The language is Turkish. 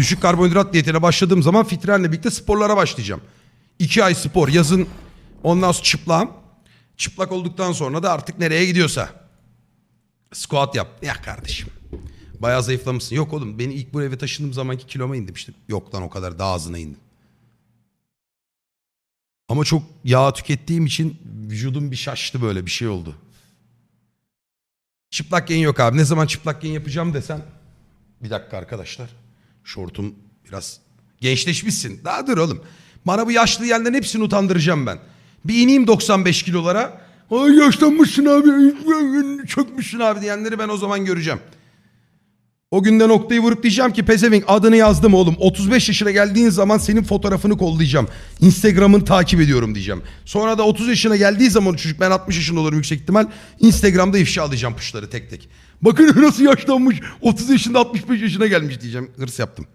Düşük karbonhidrat diyetine başladığım zaman fitrenle birlikte sporlara başlayacağım. İki ay spor yazın ondan sonra çıplağım. Çıplak olduktan sonra da artık nereye gidiyorsa. Squat yap. Ya kardeşim. Bayağı zayıflamışsın. Yok oğlum beni ilk bu eve taşındığım zamanki kiloma indim işte. Yok lan o kadar daha azına indim. Ama çok yağ tükettiğim için vücudum bir şaştı böyle bir şey oldu. Çıplak yayın yok abi. Ne zaman çıplak yayın yapacağım desen. Bir dakika arkadaşlar. Şortum biraz gençleşmişsin. Daha dur oğlum. Bana bu yaşlı yiyenlerin hepsini utandıracağım ben. Bir ineyim 95 kilolara. Ay yaşlanmışsın abi. Çökmüşsün abi diyenleri ben o zaman göreceğim. O günde noktayı vurup diyeceğim ki pezevenk adını yazdım oğlum. 35 yaşına geldiğin zaman senin fotoğrafını kollayacağım. Instagram'ını takip ediyorum diyeceğim. Sonra da 30 yaşına geldiği zaman çocuk ben 60 yaşında olurum yüksek ihtimal. Instagram'da ifşa alacağım puşları tek tek. Bakın nasıl yaşlanmış. 30 yaşında 65 yaşına gelmiş diyeceğim. Hırs yaptım.